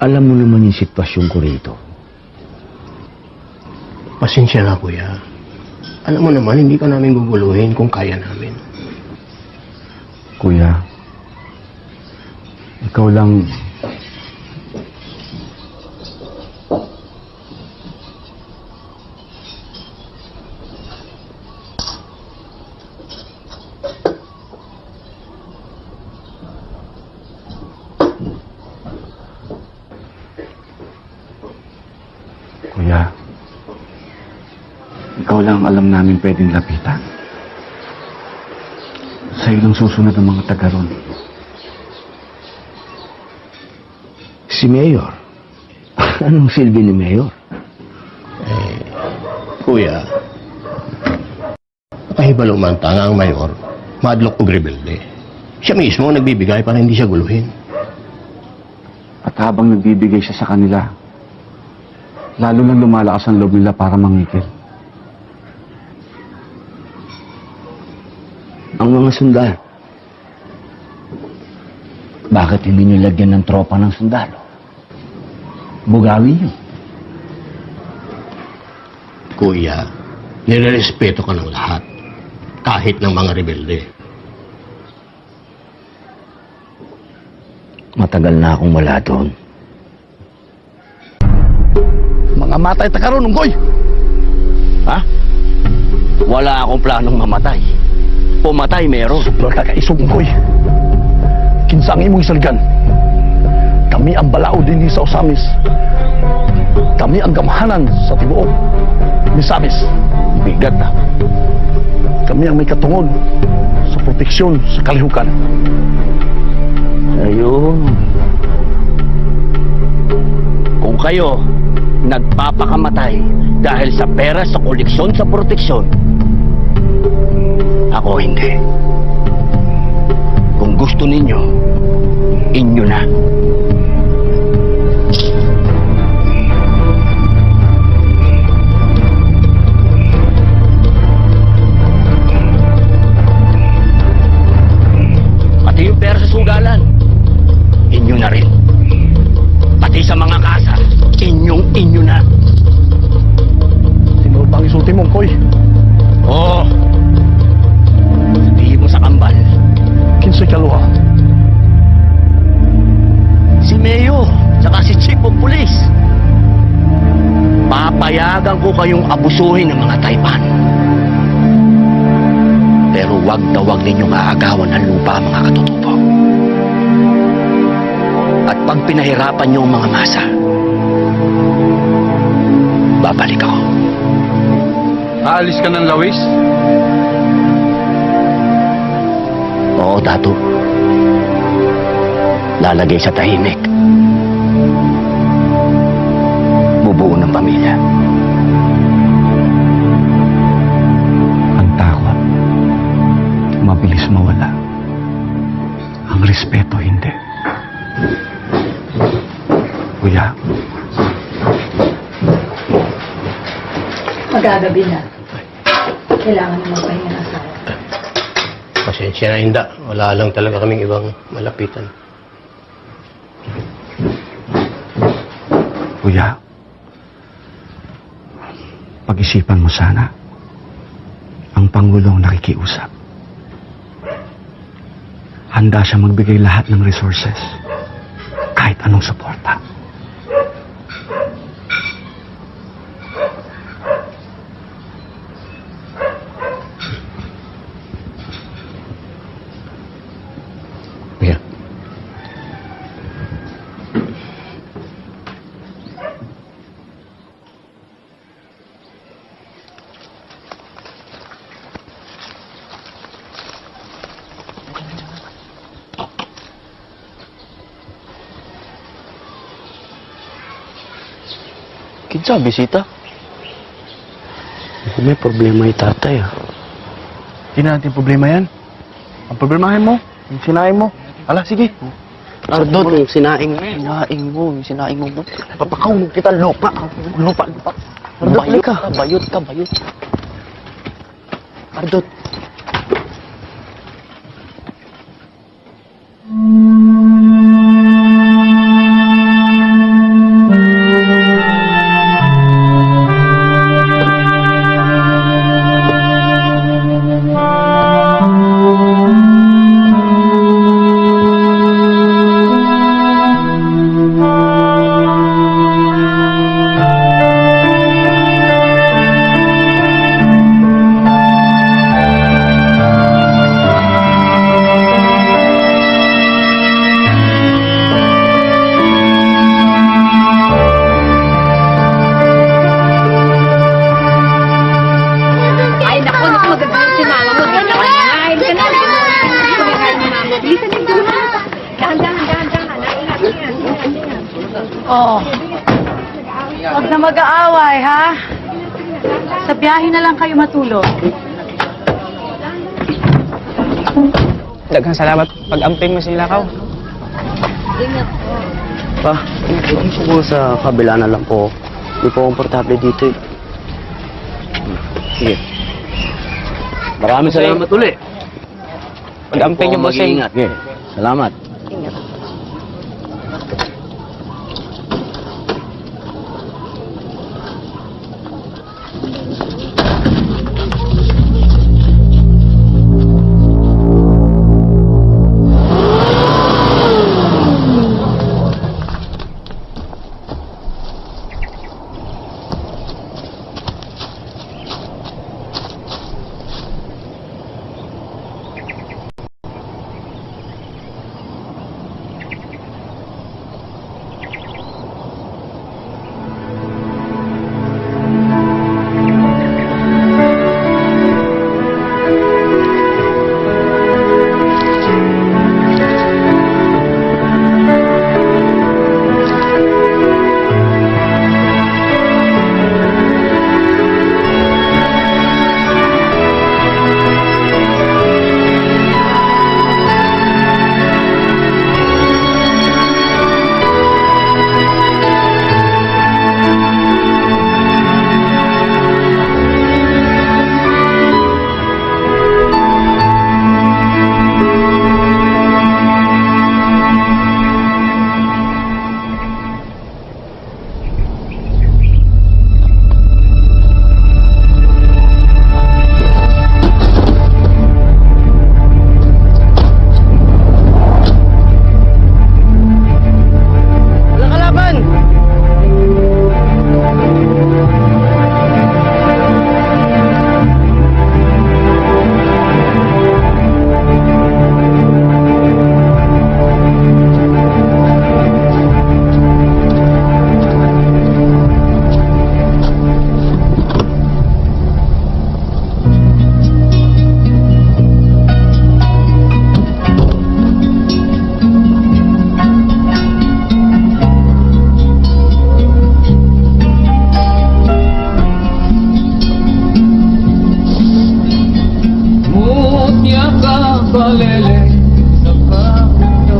Alam mo naman yung sitwasyon ko rito. Pasensya na, kuya. Alam mo naman, hindi ka namin guguluhin kung kaya namin. Kuya, ikaw lang... Kuya, ikaw lang ang alam namin pwedeng lapitan. Sa'yo lang susunod ang mga taga ron. Si Mayor. Anong silbi ni Mayor? Kuya, kahibalo man tanga ang mayor, madlock og rebelde. Siya mismo ang nagbibigay para hindi siya guluhin. At habang nagbibigay siya sa kanila, lalo lang lumalakas ang loob nila para mangikil. Ang mga sundalo, bakit hindi niyo lagyan ng tropa ng sundalo? Bugawi yun. Kuya, nirerespeto ka ng lahat. Kahit ng mga rebelde. Matagal na akong wala doon. Mga matay ta karon unggoy. Ha? Wala akong planong mamatay. Pumatay meron. Sobra ka kaisog unggoy. Kinsa ang imong isalgan? Kami ang balao din sa Osamis. Kami ang gamhanan sa tibuok. Misamis. Bigat na. Kami ang may katungod sa proteksyon sa kalihukan. Ayun. Kung kayo nagpapakamatay dahil sa pera sa koleksyon sa proteksyon, ako hindi. Kung gusto ninyo, inyo na. Kayong abusuhin ng mga Taipan. Pero wag na wag ninyong aagawan ng lupa mga katutubo. At pag pinahirapan niyo ang mga masa, babalik ako. Aalis ka ng lawis? Oo, Tato. Lalagay sa tahimik. Bubuo ng pamilya. Mabilis mawala. Ang respeto, hindi. Kuya, Magagabi na. Kailangan na magpahinga ng asawa. Pasensya na, Inda. Wala lang talaga kaming ibang malapitan. kuya, pag-isipan mo sana ang Pangulong nakikiusap. Handa siya magbigay lahat ng resources, kahit anong suporta. Kuya. Kinsa, bisita? May problema yung tatay, ah. Hindi na natin problema yan. Ang problemahin mo, yung sinain mo. Ala, sige. Ardot, yung sinaing mo. Sinaing mo, sinaing mo. Papakaw mo kita lupa. Lupa, lupa. Ardot, bayot ka. bayot ka, bayot. Ardot. Mag-aaway, ha? Sa biyahe na lang kayo matulog. Daghang salamat pag-amping mo sila kaw. Pa, dito po sa kabila na lang po. Hindi po komportable dito eh. Sige. Maraming salamat uli. Pag-amping niyo, bossing. Mag-iingat. Sige. Salamat.